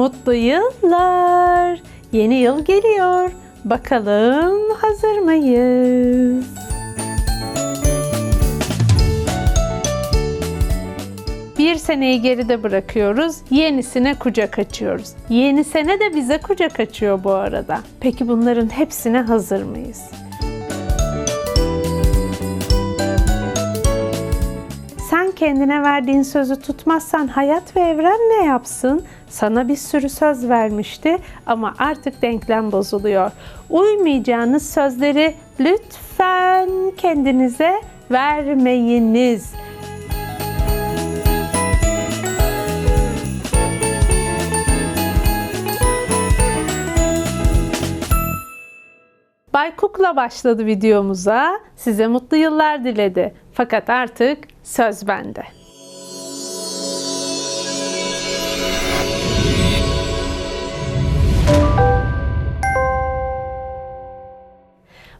Mutlu yıllar. Yeni yıl geliyor. Bakalım hazır mıyız? Bir seneyi geride bırakıyoruz, yenisine kucak açıyoruz. Yeni sene de bize kucak açıyor bu arada. Peki bunların hepsine hazır mıyız? Kendine verdiğin sözü tutmazsan hayat ve evren ne yapsın? Sana bir sürü söz vermişti ama artık denklem bozuluyor. Uymayacağınız sözleri lütfen kendinize vermeyiniz. Bay Cook'la başladı videomuza. Size mutlu yıllar diledi. Fakat artık söz bende.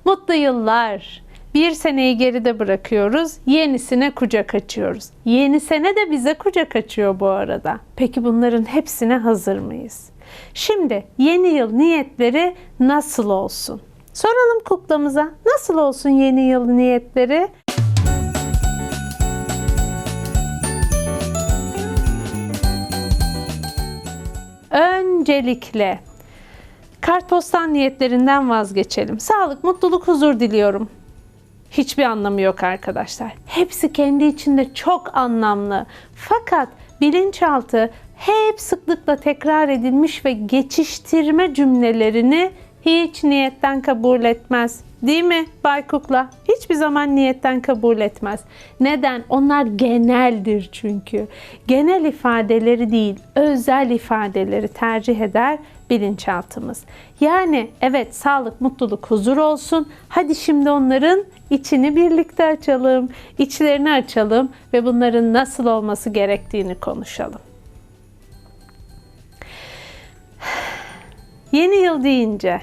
Mutlu yıllar. Bir seneyi geride bırakıyoruz, yenisine kucak açıyoruz. Yeni sene de bize kucak açıyor bu arada. Peki bunların hepsine hazır mıyız? Şimdi yeni yıl niyetleri nasıl olsun? Soralım kuklamıza. Nasıl olsun yeni yıl niyetleri? Öncelikle kartpostal niyetlerinden vazgeçelim. Sağlık, mutluluk, huzur diliyorum. Hiçbir anlamı yok arkadaşlar. Hepsi kendi içinde çok anlamlı. Fakat bilinçaltı hep sıklıkla tekrar edilmiş ve geçiştirme cümlelerini hiç niyetten kabul etmez. Değil mi Bay Kukla? Hiçbir zaman niyetten kabul etmez. Neden? Onlar geneldir çünkü. Genel ifadeleri değil, özel ifadeleri tercih eder bilinçaltımız. Yani evet sağlık, mutluluk, huzur olsun. Hadi şimdi onların içini birlikte açalım, içlerini açalım ve bunların nasıl olması gerektiğini konuşalım. Yeni yıl deyince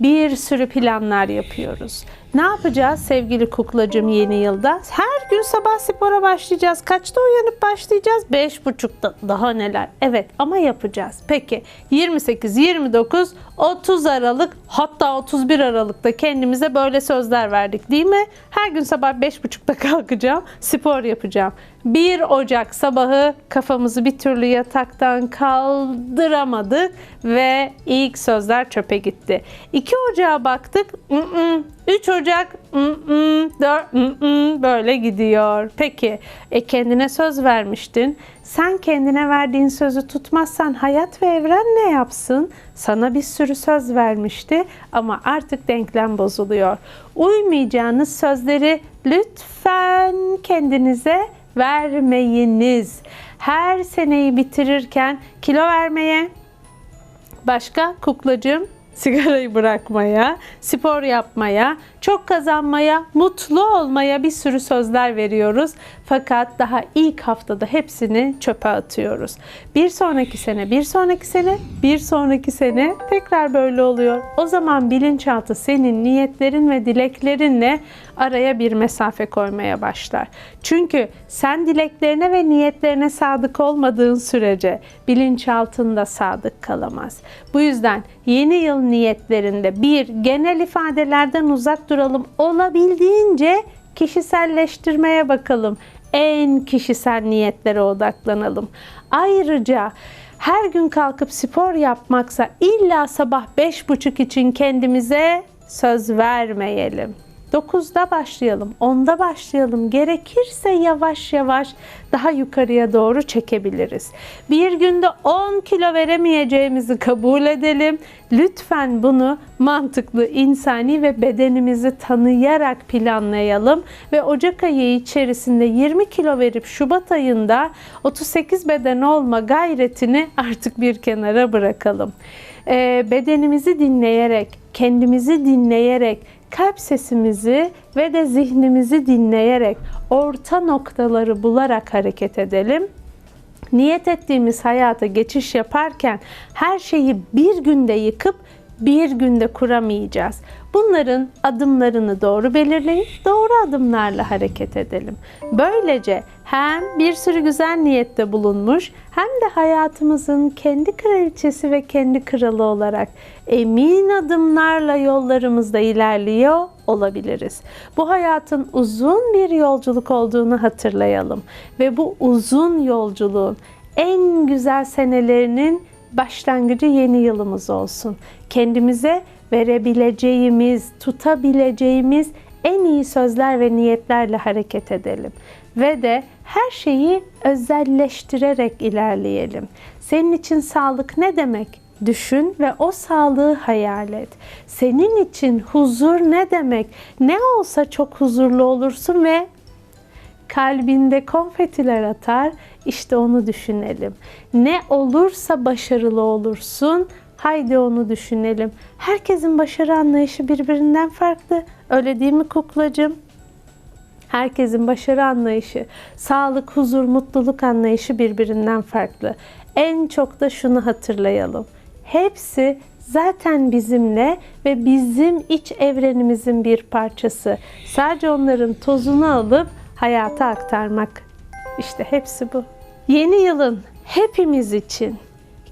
bir sürü planlar yapıyoruz. Ne yapacağız sevgili kuklacım yeni yılda? Her gün sabah spora başlayacağız. Kaçta uyanıp başlayacağız? Beş buçukta. Daha neler? Evet ama yapacağız. Peki 28, 29, 30 Aralık hatta 31 Aralık'ta kendimize böyle sözler verdik değil mi? Her gün sabah beş buçukta kalkacağım, spor yapacağım. 1 Ocak sabahı kafamızı bir türlü yataktan kaldıramadık ve ilk sözler çöpe gitti. 2 Ocağa baktık. 3 Ocak 4 böyle gidiyor. Peki e kendine söz vermiştin. Sen kendine verdiğin sözü tutmazsan hayat ve evren ne yapsın? Sana bir sürü söz vermişti ama artık denklem bozuluyor. Uymayacağınız sözleri lütfen kendinize vermeyiniz. Her seneyi bitirirken kilo vermeye, başka kuklacığım sigarayı bırakmaya, spor yapmaya, çok kazanmaya, mutlu olmaya bir sürü sözler veriyoruz. Fakat daha ilk haftada hepsini çöpe atıyoruz. Bir sonraki sene, bir sonraki sene, bir sonraki sene tekrar böyle oluyor. O zaman bilinçaltı senin niyetlerin ve dileklerinle araya bir mesafe koymaya başlar. Çünkü sen dileklerine ve niyetlerine sadık olmadığın sürece bilinçaltında sadık kalamaz. Bu yüzden yeni yıl niyetlerinde bir genel ifadelerden uzak duralım. Olabildiğince kişiselleştirmeye bakalım. En kişisel niyetlere odaklanalım. Ayrıca her gün kalkıp spor yapmaksa illa sabah beş buçuk için kendimize söz vermeyelim. 9'da başlayalım, 10'da başlayalım. Gerekirse yavaş yavaş daha yukarıya doğru çekebiliriz. Bir günde 10 kilo veremeyeceğimizi kabul edelim. Lütfen bunu mantıklı, insani ve bedenimizi tanıyarak planlayalım ve Ocak ayı içerisinde 20 kilo verip Şubat ayında 38 beden olma gayretini artık bir kenara bırakalım. Ee, bedenimizi dinleyerek, kendimizi dinleyerek kalp sesimizi ve de zihnimizi dinleyerek orta noktaları bularak hareket edelim. Niyet ettiğimiz hayata geçiş yaparken her şeyi bir günde yıkıp bir günde kuramayacağız. Bunların adımlarını doğru belirleyip doğru adımlarla hareket edelim. Böylece hem bir sürü güzel niyette bulunmuş hem de hayatımızın kendi kraliçesi ve kendi kralı olarak emin adımlarla yollarımızda ilerliyor olabiliriz. Bu hayatın uzun bir yolculuk olduğunu hatırlayalım ve bu uzun yolculuğun en güzel senelerinin başlangıcı yeni yılımız olsun. Kendimize verebileceğimiz, tutabileceğimiz en iyi sözler ve niyetlerle hareket edelim. Ve de her şeyi özelleştirerek ilerleyelim. Senin için sağlık ne demek? Düşün ve o sağlığı hayal et. Senin için huzur ne demek? Ne olsa çok huzurlu olursun ve kalbinde konfetiler atar. İşte onu düşünelim. Ne olursa başarılı olursun. Haydi onu düşünelim. Herkesin başarı anlayışı birbirinden farklı. Öyle değil mi kuklacığım? Herkesin başarı anlayışı, sağlık, huzur, mutluluk anlayışı birbirinden farklı. En çok da şunu hatırlayalım. Hepsi zaten bizimle ve bizim iç evrenimizin bir parçası. Sadece onların tozunu alıp hayata aktarmak. İşte hepsi bu. Yeni yılın hepimiz için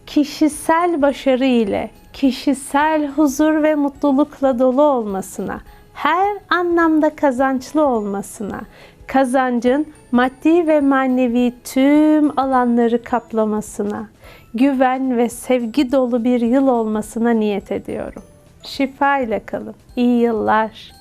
kişisel başarı ile kişisel huzur ve mutlulukla dolu olmasına, her anlamda kazançlı olmasına, kazancın maddi ve manevi tüm alanları kaplamasına, güven ve sevgi dolu bir yıl olmasına niyet ediyorum. Şifa ile kalın. İyi yıllar.